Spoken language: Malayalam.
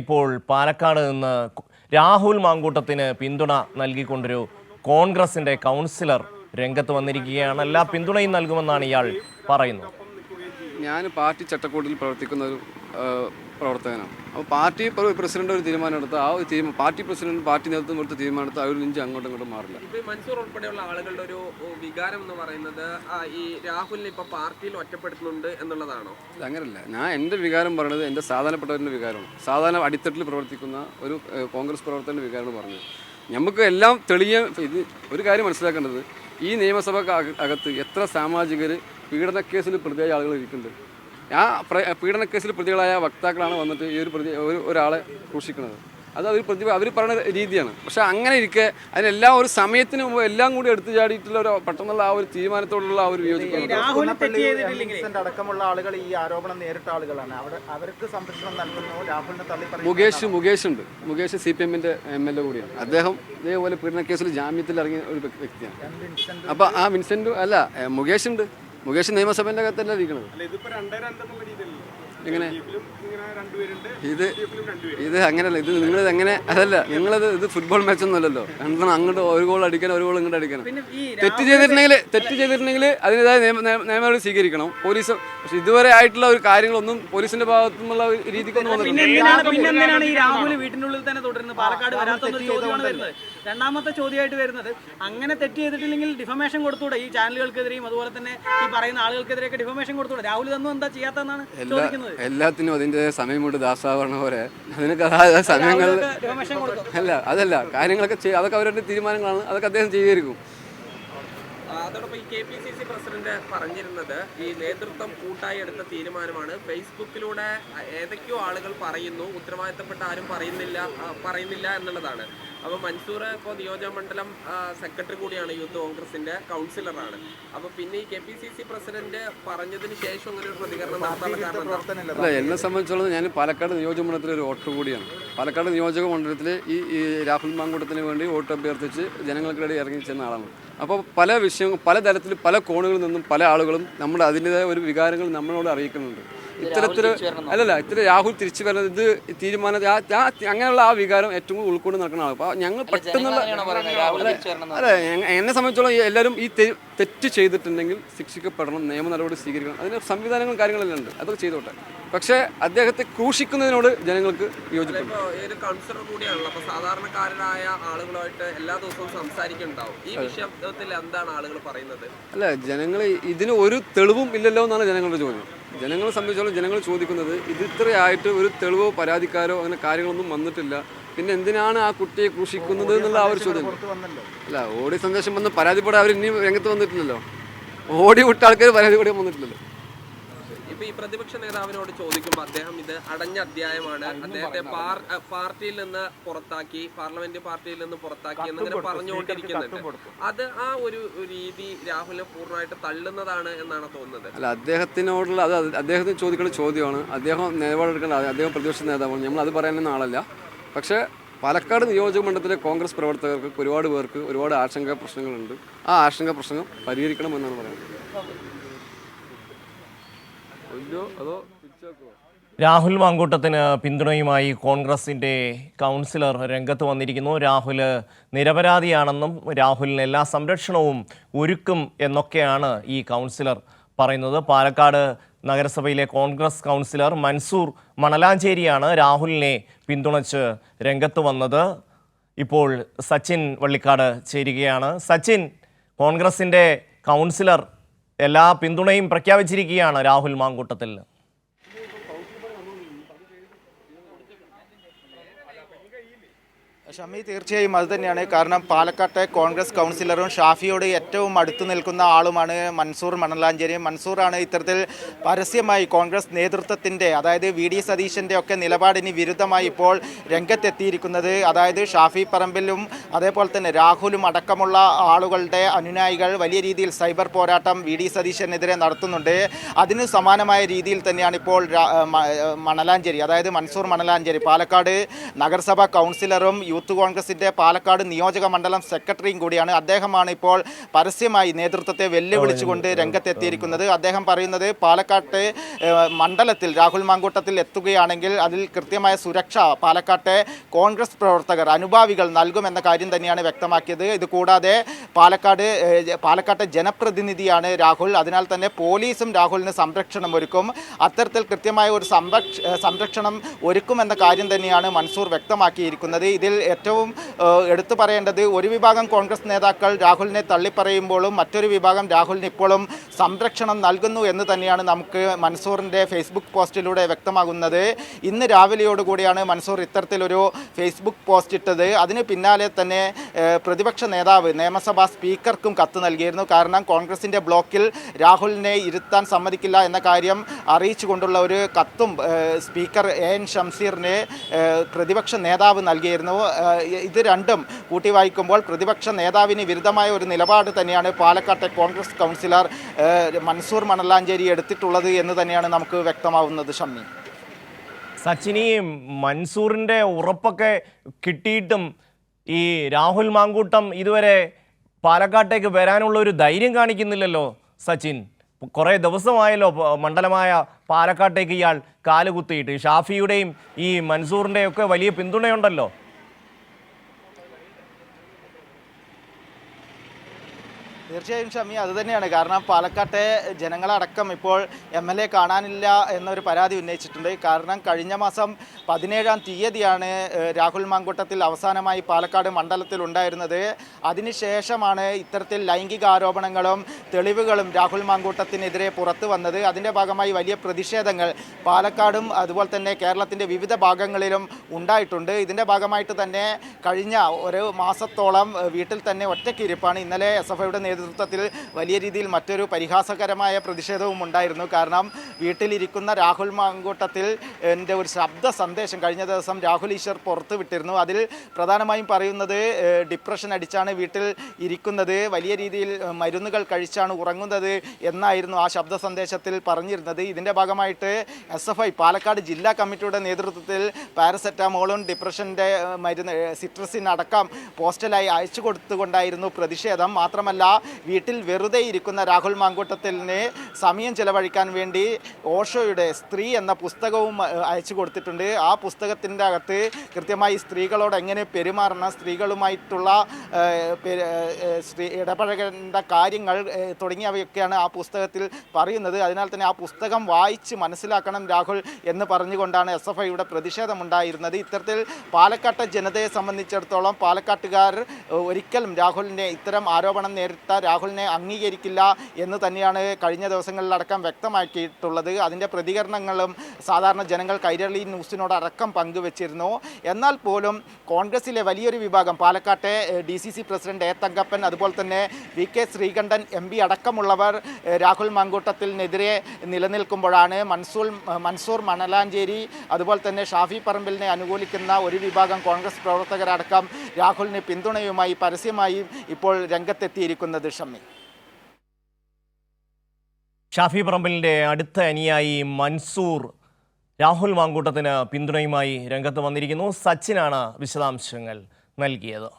ഇപ്പോൾ പാലക്കാട് നിന്ന് രാഹുൽ മാങ്കൂട്ടത്തിന് പിന്തുണ നൽകിക്കൊണ്ടൊരു കോൺഗ്രസിന്റെ കൗൺസിലർ രംഗത്ത് വന്നിരിക്കുകയാണ്. എല്ലാ പിന്തുണയും നൽകുമെന്നാണ് ഇയാൾ പറയുന്നത്. ഞാൻ പാർട്ടി ചട്ടക്കൂടിൽ പ്രവർത്തിക്കുന്ന ഒരു പ്രവർത്തകനാണ്. അപ്പോൾ പാർട്ടി പ്ര- പ്രസിഡന്റ് ഒരു തീരുമാനം എടുത്ത ആ ഒരു തീരുമാനം പാർട്ടി പ്രസിഡന്റ് പാർട്ടി നേതൃത്വം എടുത്ത തീരുമാനം എടുത്ത് അവർ ഇഞ്ച് അങ്ങോട്ടും ഇങ്ങോട്ടും മാറില്ല. ഇപ്പോൾ മൻസൂർ ഉൾപ്പെടെയുള്ള ആളുകളുടെ ഒരു വികാരം എന്ന് പറയുന്നത് ഈ രാഹുലിനെ ഇപ്പോൾ പാർട്ടിയിൽ ഒറ്റപ്പെടുത്തുന്നുണ്ട് എന്നുള്ളതാണോ? അങ്ങനല്ല. ഞാൻ എന്റെ വികാരം പറയുന്നത് എന്റെ സാധാരണപ്പെട്ടവരുടെ വികാരമാണ്. സാധാരണ അടിത്തട്ടിൽ പ്രവർത്തിക്കുന്ന ഒരു കോൺഗ്രസ് പ്രവർത്തകന്റെ വികാരമാണ് പറഞ്ഞത്. നമുക്ക് എല്ലാം തെളിയ ഇത് ഒരു കാര്യം മനസ്സിലാക്കേണ്ടത് ഈ നിയമസഭ അകത്ത് എത്ര സാമാജികർ കേസിൽ പ്രതിയായ ആളുകൾ ഇരിക്കുന്നുണ്ട്. ആ പ്ര- കേസിൽ പ്രതികളായ വക്താക്കളാണ് വന്നിട്ട് ഈ ഒരു പ്രതി ഒരു ഒരാളെ ക്രൂശിക്കുന്നത്. അത് അവർ പ്രതി അവർ പറയുന്ന രീതിയാണ്. പക്ഷേ അങ്ങനെ ഇരിക്കെ അതിനെല്ലാം ഒരു സമയത്തിന് മുമ്പ് എല്ലാം കൂടി എടുത്തു ചാടിയിട്ടുള്ള ഒരു പെട്ടെന്നുള്ള ആ ഒരു തീരുമാനത്തോടുള്ള ആ ഒരു അടക്കമുള്ള ആളുകൾ ഈ ആരോപണം നേരിട്ട ആളുകളാണ്. അവർക്ക് സംരക്ഷണം നൽകുന്നു. രാഹുലിനെ തള്ളി മുകേഷ് മുകേഷ് ഉണ്ട്. മുകേഷ് സി പി എമ്മിന്റെ എം എൽ എ കൂടിയാണ്. അദ്ദേഹം ഇതേപോലെ പീഡന കേസിൽ ജാമ്യത്തിൽ ഇറങ്ങിയ ഒരു വ്യക്തിയാണ്. അപ്പൊ ആ വിൻസെന്റ് അല്ല മുകേഷ് ഉണ്ട്. മുകേഷ് നിയമസഭന്റെ അകത്തല്ല ഇരിക്കുന്നത് എങ്ങനെ? ഇത് ഇത് അങ്ങനെയല്ല ഇത് നിങ്ങൾ എങ്ങനെ അതല്ല നിങ്ങളത് ഇത് ഫുട്ബോൾ മാച്ച് ഒന്നുമല്ലല്ലോ രണ്ടെണ്ണം അങ്ങോട്ട് ഒരു ഗോൾ അടിക്കണം ഒരു ഗോൾ ഇങ്ങോട്ട് അടിക്കണം തെറ്റ് ചെയ്തിട്ടുണ്ടെങ്കിൽ തെറ്റ് ചെയ്തിട്ടുണ്ടെങ്കിൽ അതിന്റെതായ നിയമ നിയമ- സ്വീകരിക്കണം. പോലീസ് പക്ഷെ ഇതുവരെ ആയിട്ടുള്ള ഒരു കാര്യങ്ങളൊന്നും പോലീസിന്റെ ഭാഗത്തു നിന്നുള്ള ഒരു രീതിക്കൊന്നും പിന്നെ വന്നിട്ടില്ല. തന്നെ രണ്ടാമത്തെ ചോദ്യമായിട്ട് വരുന്നത് അങ്ങനെ തെറ്റ് ചെയ്തിട്ടില്ലെങ്കിൽ ഡിഫമേഷൻ കൊടുത്തൂടെ ഈ ചാനലുകൾക്കെതിരെയും അതുപോലെ തന്നെ ഈ പറയുന്ന ആളുകൾക്കെതിരെയൊക്കെ ഡിഫമേഷൻ കൊടുത്തൂടെ? രാഹുൽ ഇതൊന്നും എന്താ ചെയ്യാത്തതെന്നാണ് ചോദിക്കുന്നത്. എല്ലാത്തിനും അതിന്റെ സമയമുണ്ട് ദാസാവണ പോലെ. അതിനൊക്കെ സമയങ്ങൾ അല്ല അതല്ല. കാര്യങ്ങളൊക്കെ ചെയ്യ അതൊക്കെ അവരുടെ തീരുമാനങ്ങളാണ്. അതൊക്കെ അദ്ദേഹം ചെയ്തിരിക്കും. അതോടൊപ്പം ഈ K P C C president പറഞ്ഞിരുന്നത് ഈ നേതൃത്വം കൂട്ടായി എടുത്ത തീരുമാനമാണ്. ഫേസ്ബുക്കിലൂടെ ഏതൊക്കെയോ ആളുകൾ പറയുന്നു. ഉത്തരവാദിത്തപ്പെട്ട ആരും പറയുന്നില്ല പറയുന്നില്ല എന്നുള്ളതാണ്. അപ്പോൾ മൻസൂർ ഇപ്പോൾ നിയോജക മണ്ഡലം സെക്രട്ടറി കൂടിയാണ് യൂത്ത് കോൺഗ്രസിന്റെ കൗൺസിലറാണ്. അപ്പോൾ പിന്നെ ഈ K P C C president പറഞ്ഞതിന് ശേഷം അങ്ങനെ ഒരു പ്രതികരണം നടത്താനുള്ള കാരണം അല്ല എന്നെ സംബന്ധിച്ചോളം ഞാൻ പാലക്കാട് നിയോജകമണ്ഡലത്തിലെ ഒരു വോട്ട് കൂടിയാണ്. പാലക്കാട് നിയോജക മണ്ഡലത്തിൽ ഈ ഈ രാഹുൽ മാങ്കൂട്ടത്തിന് വേണ്ടി വോട്ട് അഭ്യർത്ഥിച്ച് ജനങ്ങൾക്കിടയിൽ ഇറങ്ങി ചെന്ന ആളാണ്. അപ്പോൾ പല വിഷയങ്ങളും പല തരത്തിൽ പല കോണുകളിൽ നിന്നും പല ആളുകളും നമ്മുടെ അതിന്റെതായ ഒരു വികാരങ്ങൾ നമ്മളോട് അറിയിക്കുന്നുണ്ട്. ഇത്തരത്തിൽ അല്ലല്ല ഇത്ര രാഹുൽ തിരിച്ചു വരുന്നത് ഇത് തീരുമാനം അങ്ങനെയുള്ള ആ വികാരം ഏറ്റവും കൂടുതൽ ഉൾക്കൊണ്ട് നടക്കുന്ന ആൾ അപ്പോൾ ഞങ്ങൾ പെട്ടെന്നുള്ള അല്ല, അല്ല എന്നെ സംബന്ധിച്ചോളം എല്ലാവരും ഈ തെറ്റ് ചെയ്തിട്ടുണ്ടെങ്കിൽ ശിക്ഷിക്കപ്പെടണം നിയമ നടപടി സ്വീകരിക്കണം. അതിന് സംവിധാനങ്ങളും കാര്യങ്ങളെല്ലാം ഉണ്ട്. അതൊക്കെ ചെയ്തോട്ടെ. പക്ഷേ അദ്ദേഹത്തെ ക്രൂശിക്കുന്നതിനോട് ജനങ്ങൾക്ക് യോജിക്കും ഒരു കൂടിയാണല്ലോ. സാധാരണക്കാരായ ആളുകളുമായിട്ട് എല്ലാ ദിവസവും സംസാരിക്കുന്നുണ്ടാവും. ഈ വിഷയത്തിൽ എന്താണ് ആളുകൾ പറയുന്നത്? അല്ല ജനങ്ങൾ ഇതിന് ഒരു തെളിവും ഇല്ലല്ലോ എന്നാണ് ജനങ്ങളുടെ ചോദ്യം. ജനങ്ങളെ സംബന്ധിച്ചോളം ജനങ്ങൾ ചോദിക്കുന്നത് ഇത് ഇത്രയായിട്ട് ഒരു തെളിവോ പരാതിക്കാരോ അങ്ങനെ കാര്യങ്ങളൊന്നും വന്നിട്ടില്ല. പിന്നെ എന്തിനാണ് ആ കുട്ടിയെ ക്രൂശിക്കുന്നത് എന്നുള്ള ആ ഒരു ചോദ്യം. അല്ല ഓടി സന്ദേശം വന്ന് പരാതിപ്പെടാൻ അവർ ഇനിയും രംഗത്ത് വന്നിട്ടില്ലല്ലോ. ഓടി വിട്ട ആൾക്കാർ പരാതിപ്പെടാൻ വന്നിട്ടില്ലല്ലോ. ഇപ്പൊ ഈ പ്രതിപക്ഷ നേതാവിനോട് ചോദിക്കുമ്പോൾ അദ്ദേഹം ഇത് അടഞ്ഞ അധ്യായമാണ്. അദ്ദേഹത്തെ പാർട്ടിയിൽ നിന്ന് പുറത്താക്കി പാർലമെന്റ് പാർട്ടിയിൽ നിന്ന് പുറത്താക്കി എന്നിങ്ങനെ പറഞ്ഞുകൊണ്ടിരിക്കുന്നുണ്ട്. അത് ആ ഒരു രീതി രാഹുലിനെ പൂർണമായിട്ട് തള്ളുന്നതാണ് എന്നാണ് തോന്നുന്നത്. അല്ല അദ്ദേഹത്തിനോടുള്ള അത് അദ്ദേഹത്തിന് ചോദിക്കുന്ന ചോദ്യമാണ്. അദ്ദേഹം നിലപാടെടുക്കേണ്ട. അദ്ദേഹം പ്രതിപക്ഷ നേതാവാണ്. നമ്മൾ അത് പറയാനൊന്നും ആളല്ല. പക്ഷേ പാലക്കാട് നിയോജക മണ്ഡലത്തിലെ കോൺഗ്രസ് പ്രവർത്തകർക്ക് ഒരുപാട് പേർക്ക് ഒരുപാട് ആശങ്ക പ്രശ്നങ്ങളുണ്ട്. ആ ആശങ്ക പ്രശ്നം പരിഹരിക്കണമെന്നാണ് പറയുന്നത്. രാഹുൽ മാങ്കൂട്ടത്തിന് പിന്തുണയുമായി കോൺഗ്രസിന്റെ കൗൺസിലർ രംഗത്ത് വന്നിരിക്കുന്നു. രാഹുൽ നിരപരാധിയാണെന്നും രാഹുലിന് എല്ലാ സംരക്ഷണവും ഒരുക്കും എന്നൊക്കെയാണ് ഈ കൗൺസിലർ പറയുന്നത്. പാലക്കാട് നഗരസഭയിലെ കോൺഗ്രസ് കൗൺസിലർ മൻസൂർ മണലാഞ്ചേരിയാണ് രാഹുലിനെ പിന്തുണച്ച് രംഗത്ത് വന്നത്. ഇപ്പോൾ സച്ചിൻ വള്ളിക്കാട് ചേരുകയാണ്. സച്ചിൻ കോൺഗ്രസിന്റെ കൗൺസിലർ എല്ലാ പിന്തുണയും പ്രഖ്യാപിച്ചിരിക്കുകയാണ് രാഹുൽ മാങ്കൂട്ടത്തിൽ. ഷമി തീർച്ചയായും അത് തന്നെയാണ്. കാരണം പാലക്കാട്ടെ കോൺഗ്രസ് കൗൺസിലറും ഷാഫിയോട് ഏറ്റവും അടുത്ത് നിൽക്കുന്ന ആളുമാണ് മൻസൂർ മണലാഞ്ചേരി. മൻസൂറാണ് ഇത്തരത്തിൽ പരസ്യമായി കോൺഗ്രസ് നേതൃത്വത്തിന്റെ അതായത് വി ഡി സതീശന്റെ ഒക്കെ നിലപാടിന് വിരുദ്ധമായി ഇപ്പോൾ രംഗത്തെത്തിയിരിക്കുന്നത്. അതായത് ഷാഫി പറമ്പിലും അതേപോലെ തന്നെ രാഹുലും അടക്കമുള്ള ആളുകളുടെ അനുനായികൾ വലിയ രീതിയിൽ സൈബർ പോരാട്ടം വി ഡി സതീശനെതിരെ നടത്തുന്നുണ്ട്. അതിന് സമാനമായ രീതിയിൽ തന്നെയാണ് ഇപ്പോൾ മണലാഞ്ചേരി അതായത് മൻസൂർ മണലാഞ്ചേരി. പാലക്കാട് നഗരസഭാ കൗൺസിലറും യൂത്ത് യൂത്ത് കോൺഗ്രസിന്റെ പാലക്കാട് നിയോജക മണ്ഡലം സെക്രട്ടറിയും കൂടിയാണ്. അദ്ദേഹമാണ് ഇപ്പോൾ പരസ്യമായി നേതൃത്വത്തെ വെല്ലുവിളിച്ചുകൊണ്ട് രംഗത്തെത്തിയിരിക്കുന്നത്. അദ്ദേഹം പറയുന്നത് പാലക്കാട്ടെ മണ്ഡലത്തിൽ രാഹുൽ മാങ്കൂട്ടത്തിൽ എത്തുകയാണെങ്കിൽ അതിൽ കൃത്യമായ സുരക്ഷ പാലക്കാട്ടെ കോൺഗ്രസ് പ്രവർത്തകർ അനുഭാവികൾ നൽകുമെന്ന കാര്യം തന്നെയാണ് വ്യക്തമാക്കിയത്. ഇതുകൂടാതെ പാലക്കാട് പാലക്കാട്ടെ ജനപ്രതിനിധിയാണ് രാഹുൽ. അതിനാൽ തന്നെ പോലീസും രാഹുലിന് സംരക്ഷണം ഒരുക്കും. അത്തരത്തിൽ കൃത്യമായ ഒരു സംരക്ഷണം ഒരുക്കുമെന്ന കാര്യം തന്നെയാണ് മൻസൂർ വ്യക്തമാക്കിയിരിക്കുന്നത്. ഇതിൽ ഏറ്റവും എടുത്തു പറയേണ്ടത് ഒരു വിഭാഗം കോൺഗ്രസ് നേതാക്കൾ രാഹുലിനെ തള്ളിപ്പറയുമ്പോഴും മറ്റൊരു വിഭാഗം രാഹുലിന് ഇപ്പോഴും സംരക്ഷണം നൽകുന്നു എന്ന് തന്നെയാണ് നമുക്ക് മൻസൂറിന്റെ ഫേസ്ബുക്ക് പോസ്റ്റിലൂടെ വ്യക്തമാകുന്നത്. ഇന്ന് രാവിലെയോടുകൂടിയാണ് മൻസൂർ ഇത്തരത്തിലൊരു ഫേസ്ബുക്ക് പോസ്റ്റ് ഇട്ടത്. അതിന് പിന്നാലെ തന്നെ പ്രതിപക്ഷ നേതാവ് നിയമസഭാ സ്പീക്കർക്കും കത്ത് നൽകിയിരുന്നു. കാരണം കോൺഗ്രസിന്റെ ബ്ലോക്കിൽ രാഹുലിനെ ഇരുത്താൻ സമ്മതിക്കില്ല എന്ന കാര്യം അറിയിച്ചുകൊണ്ടുള്ള ഒരു കത്തും സ്പീക്കർ എ എൻ ഷംസീറിനെ പ്രതിപക്ഷ നേതാവ് നൽകിയിരുന്നു. ഇത് രണ്ടും കൂട്ടി വായിക്കുമ്പോൾ പ്രതിപക്ഷ നേതാവിന് വിരുദ്ധമായ ഒരു നിലപാട് തന്നെയാണ് പാലക്കാട്ടെ കോൺഗ്രസ് കൗൺസിലർ മൻസൂർ മണലാഞ്ചേരി എടുത്തിട്ടുള്ളത് എന്ന് തന്നെയാണ് നമുക്ക് വ്യക്തമാവുന്നത് ഷമ്മി സച്ചിനി മൻസൂറിന്റെ ഉറപ്പൊക്കെ കിട്ടിയിട്ടും ഈ രാഹുൽ മാങ്കൂട്ടം ഇതുവരെ പാലക്കാട്ടേക്ക് വരാനുള്ള ഒരു ധൈര്യം കാണിക്കുന്നില്ലല്ലോ സച്ചിൻ. കുറേ ദിവസമായല്ലോ മണ്ഡലമായ പാലക്കാട്ടേക്ക് ഇയാൾ കാലുകുത്തിയിട്ട്. ഷാഫിയുടെയും ഈ മൻസൂറിന്റെയും ഒക്കെ വലിയ പിന്തുണയുണ്ടല്ലോ. തീർച്ചയായും ഷമി അത് തന്നെയാണ്. കാരണം പാലക്കാട്ടെ ജനങ്ങളടക്കം ഇപ്പോൾ എം എൽ എ കാണാനില്ല എന്നൊരു പരാതി ഉന്നയിച്ചിട്ടുണ്ട്. കാരണം കഴിഞ്ഞ മാസം പതിനേഴാം തീയതിയാണ് രാഹുൽ മാങ്കൂട്ടത്തിൽ അവസാനമായി പാലക്കാട് മണ്ഡലത്തിൽ ഉണ്ടായിരുന്നത്. അതിനുശേഷമാണ് ഇത്തരത്തിൽ ലൈംഗിക ആരോപണങ്ങളും തെളിവുകളും രാഹുൽ മാങ്കൂട്ടത്തിനെതിരെ പുറത്തു വന്നത്. അതിന്റെ ഭാഗമായി വലിയ പ്രതിഷേധങ്ങൾ പാലക്കാടും അതുപോലെ തന്നെ കേരളത്തിന്റെ വിവിധ ഭാഗങ്ങളിലും ഉണ്ടായിട്ടുണ്ട്. ഇതിന്റെ ഭാഗമായിട്ട് തന്നെ കഴിഞ്ഞ ഒരു മാസത്തോളം വീട്ടിൽ തന്നെ ഒറ്റയ്ക്കിരിപ്പാണ്. ഇന്നലെ എസ് എഫ് ഐയുടെ നേതൃത്വത്തിൽ വലിയ രീതിയിൽ മറ്റൊരു പരിഹാസകരമായ പ്രതിഷേധവും ഉണ്ടായിരുന്നു. കാരണം വീട്ടിലിരിക്കുന്ന രാഹുൽ മാങ്കൂട്ടത്തിൽ എന്റെ ഒരു ശബ്ദ സന്ദേശം കഴിഞ്ഞ ദിവസം രാഹുൽ ഈശ്വർ പുറത്തു വിട്ടിരുന്നു. അതിൽ പ്രധാനമായും പറയുന്നത് ഡിപ്രഷൻ അടിച്ചാണ് വീട്ടിൽ ഇരിക്കുന്നത്. വലിയ രീതിയിൽ മരുന്നുകൾ കഴിച്ചാണ് ഉറങ്ങുന്നത് എന്നായിരുന്നു ആ ശബ്ദ സന്ദേശത്തിൽ പറഞ്ഞിരുന്നത്. ഇതിന്റെ ഭാഗമായിട്ട് എസ് എഫ് ഐ പാലക്കാട് ജില്ലാ കമ്മിറ്റിയുടെ നേതൃത്വത്തിൽ പാരസെറ്റാമോളും ഡിപ്രഷന്റെ മരുന്ന് സിട്രസിനടക്കം പോസ്റ്റലായി അയച്ചു കൊടുത്തുകൊണ്ടായിരുന്നു പ്രതിഷേധം. മാത്രമല്ല വീട്ടിൽ വെറുതെ ഇരിക്കുന്ന രാഹുൽ മാങ്കൂട്ടത്തിലിന് സമയം ചെലവഴിക്കാൻ വേണ്ടി ഓഷോയുടെ സ്ത്രീ എന്ന പുസ്തകവും അയച്ചു കൊടുത്തിട്ടുണ്ട്. ആ പുസ്തകത്തിന്റെ അകത്ത് കൃത്യമായി സ്ത്രീകളോട് എങ്ങനെ പെരുമാറണം സ്ത്രീകളുമായിട്ടുള്ള സ്ത്രീ ഇടപഴകേണ്ട കാര്യങ്ങൾ തുടങ്ങിയവയൊക്കെയാണ് ആ പുസ്തകത്തിൽ പറയുന്നത്. അതിനാൽ തന്നെ ആ പുസ്തകം വായിച്ച് മനസ്സിലാക്കണം രാഹുൽ എന്ന് പറഞ്ഞുകൊണ്ടാണ് എസ് എഫ് ഐയുടെ പ്രതിഷേധമുണ്ടായിരുന്നത്. ഇത്തരത്തിൽ പാലക്കാട്ടെ ജനതയെ സംബന്ധിച്ചിടത്തോളം പാലക്കാട്ടുകാർ ഒരിക്കലും രാഹുലിനെ ഇത്തരം ആരോപണം നേരിട്ട രാഹുലിനെ അംഗീകരിക്കില്ല എന്ന് തന്നെയാണ് കഴിഞ്ഞ ദിവസങ്ങളിലടക്കം വ്യക്തമാക്കിയിട്ടുള്ളത്. അതിന്റെ പ്രതികരണങ്ങളും സാധാരണ ജനങ്ങൾ കൈരളി ന്യൂസിനോട് അടക്കം പങ്കുവച്ചിരുന്നു. എന്നാൽ പോലും കോൺഗ്രസിലെ വലിയൊരു വിഭാഗം പാലക്കാട്ടെ D C C president A Thankappan അതുപോലെ തന്നെ V K Sreekandan M P അടക്കമുള്ളവർ രാഹുൽ മാങ്കൂട്ടത്തിനെതിരെ നിലനിൽക്കുമ്പോഴാണ് മൻസൂർ മൻസൂർ മണലാഞ്ചേരി അതുപോലെ തന്നെ ഷാഫി പറമ്പിലിനെ അനുകൂലിക്കുന്ന ഒരു വിഭാഗം കോൺഗ്രസ് പ്രവർത്തകരടക്കം രാഹുലിന് പിന്തുണയുമായി പരസ്യമായി ഇപ്പോൾ രംഗത്തെത്തിയിരിക്കുന്നത്. ഷമ്മി ഷാഫി പറമ്പലിന്റെ അടുത്ത അനിയായി മൻസൂർ രാഹുൽ മാങ്കൂട്ടത്തിന് പിന്തുണയുമായി രംഗത്ത് വന്നിരിക്കുന്നു. സച്ചിനാണ് വിശദാംശങ്ങൾ നൽകിയത്.